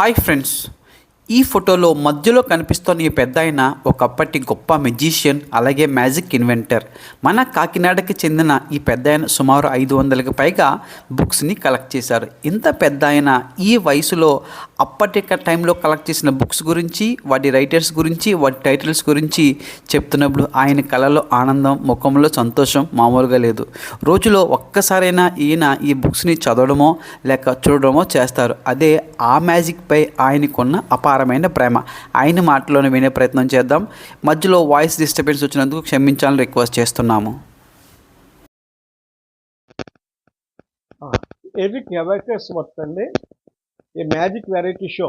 Hi friends, ఈ ఫోటోలో మధ్యలో కనిపిస్తున్న ఈ పెద్ద ఆయన ఒకప్పటి గొప్ప మెజిషియన్ అలాగే మ్యాజిక్ ఇన్వెంటర్ మన కాకినాడకి చెందిన ఈ పెద్ద ఆయన సుమారు ఐదు వందలకు పైగా బుక్స్ని కలెక్ట్ చేశారు. ఇంత పెద్ద ఆయన ఈ వయసులో అప్పటి టైంలో కలెక్ట్ చేసిన బుక్స్ గురించి వాటి రైటర్స్ గురించి వాటి టైటిల్స్ గురించి చెప్తున్నప్పుడు ఆయన కళలో ఆనందం ముఖంలో సంతోషం మామూలుగా లేదు. రోజులో ఒక్కసారైనా ఈయన ఈ బుక్స్ని చదవడమో లేక చూడడమో చేస్తారు. అదే ఆ మ్యాజిక్పై ఆయనకున్న అపారమైన ప్రేమ. ఆయన మాటలోనే వినే ప్రయత్నం చేద్దాం. మధ్యలో వాయిస్ డిస్టర్బెన్స్ వచ్చినందుకు క్షమించాలని రిక్వెస్ట్ చేస్తున్నాము. ఎరిక్ ఎవర్కర్స్ వర్త్ అండి. ఈ మ్యాజిక్ వెరైటీ షో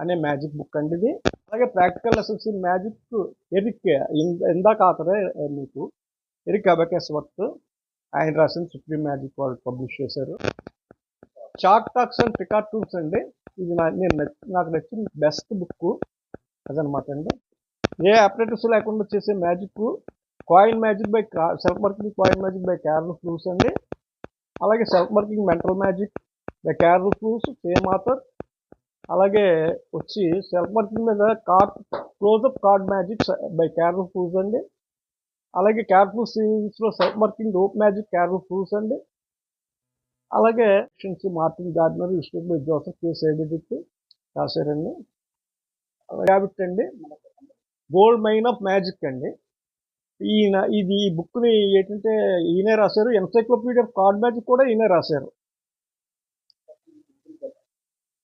అనే మ్యాజిక్ బుక్ అండి ఇది. అలాగే practical lessons in magic Eric ఇందాక ఆతరే మీకు ఎరిక్ అబకస్ వర్త్ ఆయన రాసిన సుప్రీం మ్యాజిక్ వాళ్ళు పబ్లిష్ చేశారు. చాక్ టాక్స్ అండ్ పికార్టూన్స్ అండి. ఇది నా నేను నాకు నచ్చిన బెస్ట్ బుక్ అదనమాట అండి. ఏ అప్రెటిస్ లేకుండా చేసే magic coin magic by self working coin magic by Karl Fulves అండి. అలాగే self working mental magic by Karl Fulves same author. అలాగే వచ్చి సెల్ఫ్ వర్కింగ్ మీద card closeup card magic by Karl Fulves అండి. అలాగే క్యారల్ సిరీస్లో self working rope magic Karl Fulves అండి. అలాగే Martin Gardner Vishnu Joseph K సేబిడిక్ రాశారండి. ర్యాబిట్ అండి. గోల్డ్ మైన్ ఆఫ్ మ్యాజిక్ అండి. ఈయన ఇది ఈ బుక్ని ఏంటంటే ఈయనే రాశారు. ఎన్సైక్లోపీడియా ఆఫ్ కార్డ్ మ్యాజిక్ కూడా ఈయనే రాశారు.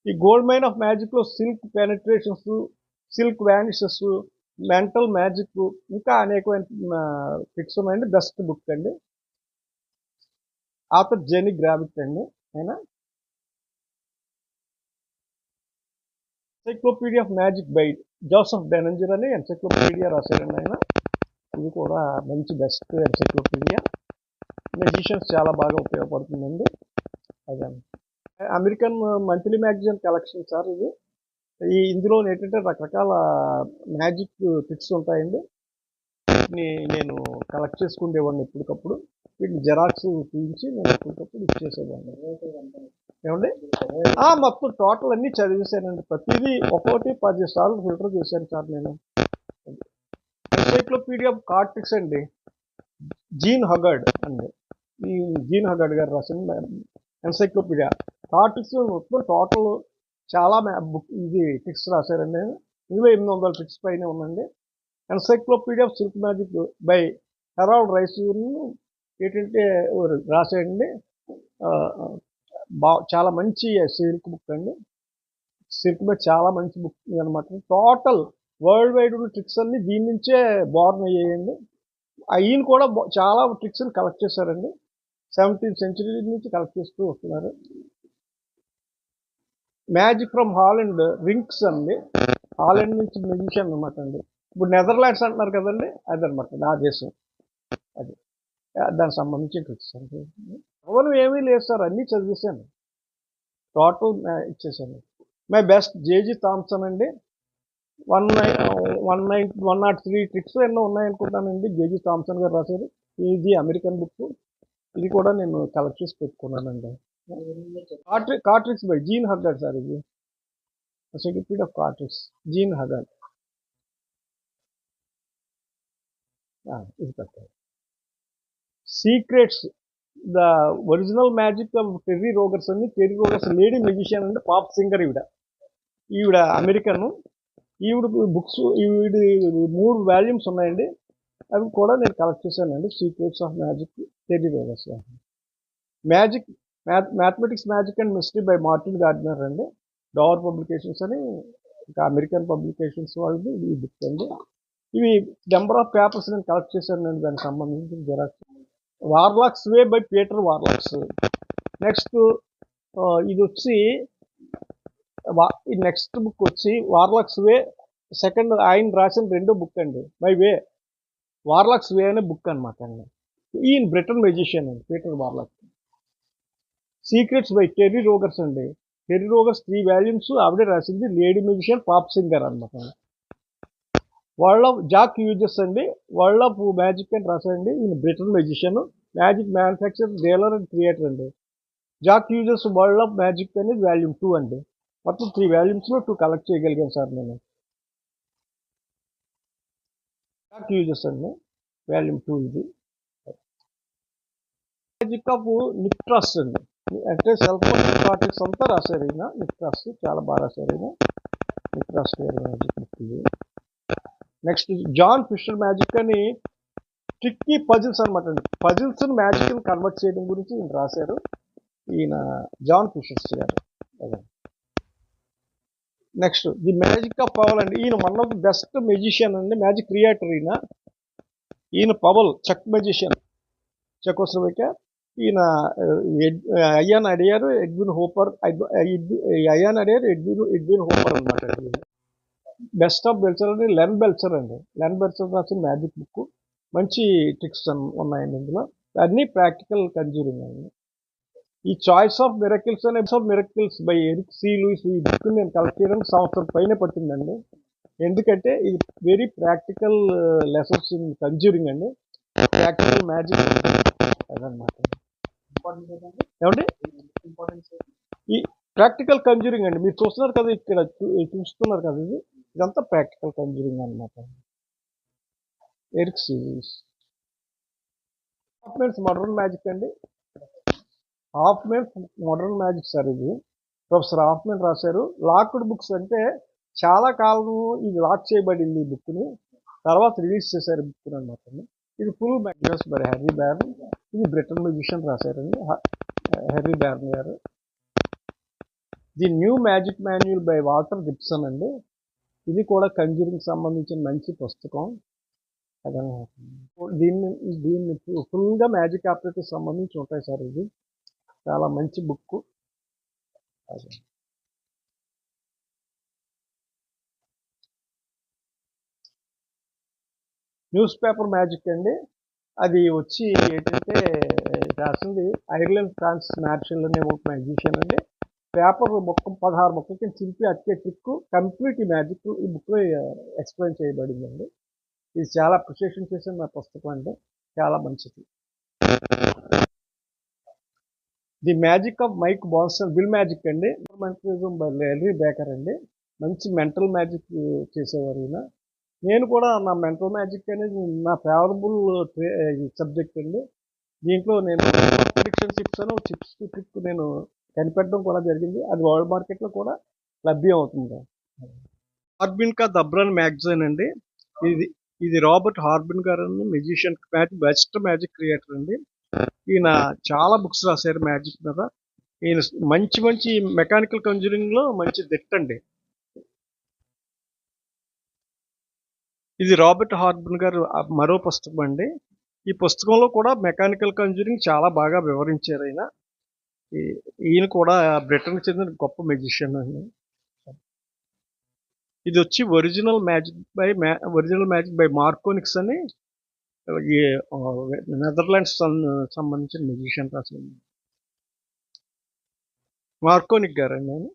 ఈ gold mine of మ్యాజిక్లో silk penetrations silk vanishes mental magic ఇంకా అనేకమైన ఫిక్స్ ఉన్నాయండి. బెస్ట్ బుక్ అండి. ఆఫ్టర్ జెనిక్ గ్రావిట్ అండి ఆయన encyclopedia of magic by Joseph బెనంజర్ అని ఎన్సైక్లోపీడియా రాశారండి ఆయన. ఇది కూడా మంచి బెస్ట్ ఎన్సైక్లోపీడియా మెజిషియన్స్ చాలా బాగా ఉపయోగపడుతుందండి. అదే. American monthly magazine collection sir ఇది. ఈ ఇందులో ఏంటంటే రకరకాల మ్యాజిక్ ట్రిక్స్ ఉంటాయండి. వీటిని నేను కలెక్ట్ చేసుకునేవాడిని ఎప్పటికప్పుడు. వీటిని జెరాక్స్ తీయించి నేను ఎప్పటికప్పుడు ఇచ్చేసేవాడిని. ఏమండి? మొత్తం టోటల్ అన్నీ చదివేశానండి. ప్రతిదీ ఒక్కోటి పది సార్లు ఫిల్టర్ చేశాను సార్ నేను. ఎన్సైక్లోపీడియా ఆఫ్ కార్టిక్స్ అండి. జీన్ హగర్డ్ అండి. ఈ జీన్ హగర్డ్ గారు రాసిన ఎన్సైక్లోపీడియా కార్టిక్స్ మొత్తం టోటల్ చాలా బుక్ ఇది టిక్స్ రాశారండి. నేను ఇందులో ఎనిమిది వందల టిక్స్ పైన ఉందండి. Encyclopedia of silk magic by Harold Rice ఏంటంటే రాసేయండి. బా చాలా మంచి సిల్క్ బుక్ అండి. సిల్క్ మీద చాలా మంచి బుక్ అనమాట టోటల్ వరల్డ్ వైడ్ ఉన్న ట్రిక్స్ అన్ని దీని నుంచే బోర్న్ అయ్యాయండి. ఈయన కూడా చాలా ట్రిక్స్ని కలెక్ట్ చేశారండి. సెవెంటీన్త్ సెంచరీ నుంచి కలెక్ట్ చేస్తూ వస్తున్నారు. మ్యాజిక్ ఫ్రమ్ హాలండ్ రింక్స్ అండి. హాలండ్ నుంచి మ్యూజిషియన్ అనమాట అండి. ఇప్పుడు నెదర్లాండ్స్ అంటున్నారు కదండి అదనమాట నా దేశం. అది. దానికి సంబంధించిన ట్రిక్స్ చదవను ఏమీ లేదు సార్ అన్నీ చదివేశాను. టోటల్ ఇచ్చేసాను my best J G Thompson అండి. One nine one nine one nought three tricks ఎన్నో ఉన్నాయనుకుంటానండి జేజీ థామ్సన్ గారు రాశారు. ఇది అమెరికన్ బుక్ ఇది కూడా నేను కలెక్ట్ చేసి పెట్టుకున్నానండి. కాట్రి card tricks by Jean Hugard sir ఇది. Certificate of card tricks Jean Hugard ఇది పెట్టారు. Secrets the original magic of Terry Rogers అని టెర్రీ రోగర్స్ లేడీ మ్యూజిషియన్ అంటే పాప్ సింగర్ ఈవిడ. ఈవిడ అమెరికన్ ఈవిడ బుక్స్ ఈవిడ మూడు వాల్యూమ్స్ ఉన్నాయండి. అవి కూడా నేను కలెక్ట్ చేశానండి. Secrets of magic Terry Rogers. Magic math mathematics magic and mystery by Martin Gardner అండి. డవర్ పబ్లికేషన్స్ అని ఇంకా అమెరికన్ పబ్లికేషన్స్ వాళ్ళది ఈ బుక్స్ అండి. ఇవి నెంబర్ ఆఫ్ పేపర్స్ నేను కలెక్ట్ చేశాను నేను దానికి సంబంధించిన xerox. Warlock's way by Peter Warlock's next ఇది వచ్చి ఈ నెక్స్ట్ బుక్ వచ్చి వార్లాక్స్ వే సెకండ్ ఆయన రాసిన రెండో బుక్ అండి. బై వే వార్లాక్స్ వే అనే బుక్ అనమాట అండి. ఈయన బ్రిటన్ మెజిషియన్ అండి Peter Warlock's secrets by Terry Rogers అండి. టెర్రీ రోగర్స్ త్రీ వాల్యూమ్స్ ఆవిడే రాసింది లేడీ మ్యూజిషియన్ పాప్ సింగర్ అనమాట వరల్డ్ ఆఫ్ జాక్ యూజెస్ అండి వరల్డ్ ఆఫ్ మ్యాజిక్ అని రాశారండి ఈయన Britain magician magic manufacture dealer and creator అండి. Jack Hughes world of magic అనేది వాల్యూమ్ టూ అండి. మొత్తం త్రీ వాల్యూమ్స్లో టూ కలెక్ట్ చేయగలిగాను సార్ నేను. జాక్ యూజెస్ అండి వాల్యూమ్ టూ ఇది. మ్యాజిక్ ఆఫ్ నిక్ట్రాస్ అండి. అంటే సెల్ ఫోన్ ప్రాజెక్ట్స్ అంతా రాశారు ఈయన నిక్ట్రాస్ చాలా బాగా రాశారు ఈయన. నిక్ట్రాస్ మ్యాజిక్ బుక్ ఇది. నెక్స్ట్ జాన్ ఫిషర్ మ్యాజిక్ అని ట్రిక్కీ పజిల్స్ అనమాట అండి. పజిల్స్ మ్యాజిక్ కన్వర్ట్ చేయడం గురించి ఈయన రాశారు. ఈయన జాన్ ఫిషర్స్ గారు. Next the magic of Pavel అండి. ఈయన one of the best magician అండి. మ్యాజిక్ క్రియేటర్ ఈయన. ఈయన పవల్ చెక్ మెజిషియన్. చెకోస్లోవేకియా. ఈయన అయ్యాన్ అడిగారు ఎడ్విన్ హోపర్ అయ్యాన్ అడిగారు ఎడ్విన్ ఎడ్విన్ హోపర్ అనమాట బెస్ట్ ఆఫ్ బెల్చర్ అండి లెన్ బెల్చర్ అండి. లెన్ బెల్చర్ రాసిన మ్యాజిక్ బుక్ మంచి ట్రిక్స్ ఉన్నాయండి ఇందులో. అన్నీ ప్రాక్టికల్ కన్జ్యూరింగ్ అండి. ఈ చాయిస్ ఆఫ్ మిరకిల్స్ అనే of miracles by Eric C Lewis ఈ బుక్ నేను కలెక్ట్ చేయడానికి సంవత్సరం పైన పట్టిందండి. ఎందుకంటే ఇది very practical lessons in conjuring అండి. ప్రాక్టికల్ మ్యాజిక్ అదనమాట ఏమండి? ఈ ప్రాక్టికల్ కన్జ్యూరింగ్ అండి. మీరు చూస్తున్నారు కదా ఇక్కడ చూస్తున్నారు కదా ఇది? ఇదంతా ప్రాక్టికల్ కంజూరింగ్ అనమాట Eric series half minutes modern magic అండి. Half minutes modern magic sir ఇది. ప్రొఫెసర్ హాఫ్ మినిట్ రాశారు. లాక్డ్ బుక్స్ అంటే చాలా కాలం ఇది లాక్ చేయబడింది ఈ బుక్ని. తర్వాత రిలీజ్ చేశారు బుక్ అనమాట ఇది full Magnus by Harry Baron ఇది బ్రిటన్ మ్యూజిషియన్ రాశారండి. హెర్రీ బ్యార్న్ గారు. The new magic manual by Walter Gibson అండి. ఇది కూడా కంజూరింగ్ సంబంధించిన మంచి పుస్తకం. దీన్ని దీన్ని ఫుల్గా మ్యాజిక్ ఆపరేటివ్ సంబంధించి ఉంటాయి సార్ ఇది చాలా మంచి బుక్ న్యూస్ పేపర్ మ్యాజిక్ అండి. అది వచ్చి ఏంటంటే రాసింది ఐర్లాండ్ ఫ్రాన్స్ మ్యాచ్లోనే ఒక మ్యాజిషియన్ అండి. పేపర్ మొత్తం పదహారు మొక్కలకి చింపి అట్టే ట్రిక్ కంప్లీట్ ఈ మ్యాజిక్ ఈ బుక్లో ఎక్స్ప్లెయిన్ చేయబడిందండి. ఇది చాలా అప్రిషియేషన్ చేసిన నా పుస్తకం అండి చాలా మంచిది. The magic of Mike Banson will magic అండి. మెంటలిజం బై లెరీ బేకర్ అండి. మంచి మెంటల్ మ్యాజిక్ చేసేవారు ఈయన. నేను కూడా నా మెంటల్ మ్యాజిక్ అనేది నా ఫేవరబుల్ సబ్జెక్ట్ అండి. దీంట్లో నేను ప్రిడిక్షన్ చిప్స్ అని చిప్స్ ట్రిక్ నేను కనిపెట్టడం కూడా జరిగింది. అది వరల్డ్ మార్కెట్లో కూడా లభ్యం అవుతుంది. హార్బిన్ కా దబ్రన్ మ్యాగజైన్ అండి. ఇది ఇది రాబర్ట్ హార్బిన్ గారు మ్యూజిషియన్ బెస్ట్ మ్యాజిక్ క్రియేటర్ అండి. ఈయన చాలా బుక్స్ రాశారు మ్యాజిక్ మీద. ఈయన మంచి మంచి మెకానికల్ కంజూరింగ్లో మంచి మంచి దిట్టండి ఇది రాబర్ట్ హార్బన్ గారు మరో పుస్తకం అండి. ఈ పుస్తకంలో కూడా మెకానికల్ కంజూరింగ్ చాలా బాగా వివరించారు ఆయన. ఈయన కూడా బ్రిటన్కి చెందిన గొప్ప మెజిషియన్ అండి ఇది వచ్చి original magic by original magic by Marconick's అని ఈ నెదర్లాండ్స్ సంబంధించిన మెజిషియన్ రాసింది మార్కోనిక్ గారు అండి ఆయన.